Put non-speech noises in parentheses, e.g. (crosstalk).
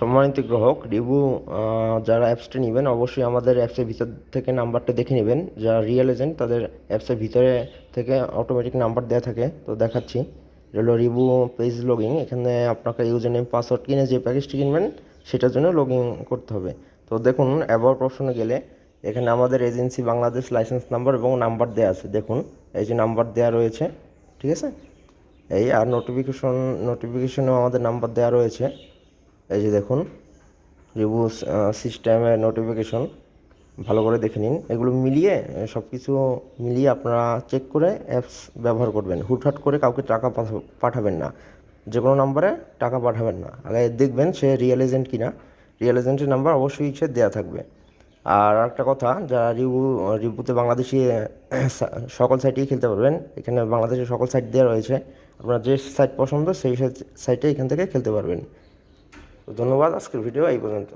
সম্মানিত গ্রাহক রিভিউ যারা অ্যাপসটা নেবেন, অবশ্যই আমাদের অ্যাপসের ভিতর থেকে নাম্বারটা দেখে নেবেন। যারা রিয়েল এজেন্ট তাদের অ্যাপসের ভিতরে থেকে অটোমেটিক নাম্বার দেওয়া থাকে। তো দেখাচ্ছি। হলো রিভিউ পেজ লগিং এখানে আপনাকে ইউজার নেম পাসওয়ার্ড কিনে যে প্যাকেজটি কিনবেন, সেটার জন্য লগ ইন করতে হবে। তো দেখুন অ্যাবাউট অপশনে গেলে এখানে আমাদের এজেন্সি বাংলাদেশ লাইসেন্স নাম্বার এবং নাম্বার দেওয়া আছে। দেখুন, এই যে নাম্বার দেওয়া রয়েছে, ঠিক আছে? এই আর নোটিফিকেশন নোটিফিকেশনেও আমাদের নাম্বার দেওয়া রয়েছে। এই যে দেখুন রিভিউ সিস্টেমের নোটিফিকেশন ভালো করে দেখে নিন। এগুলো মিলিয়ে সব কিছু মিলিয়ে আপনারা চেক করে অ্যাপস ব্যবহার করবেন। হুটহাট করে কাউকে টাকা পাঠাবেন না। যে কোনো নাম্বারে টাকা পাঠাবেন না। আগে দেখবেন সে রিয়েল এজেন্ট কিনা। রিয়েল এজেন্টের নাম্বার অবশ্যই সে দেওয়া থাকবে। আর একটা কথা, যারা রিভু রিভুতে বাংলাদেশি, (coughs) সকল সাইটেই খেলতে পারবেন, এখানে বাংলাদেশের সকল সাইট দেওয়া রয়েছে। আপনার যে সাইট পছন্দ, সেই সাইটে এখান থেকে খেলতে পারবেন। তো ধন্যবাদ আজকের ভিডিও এই পর্যন্ত।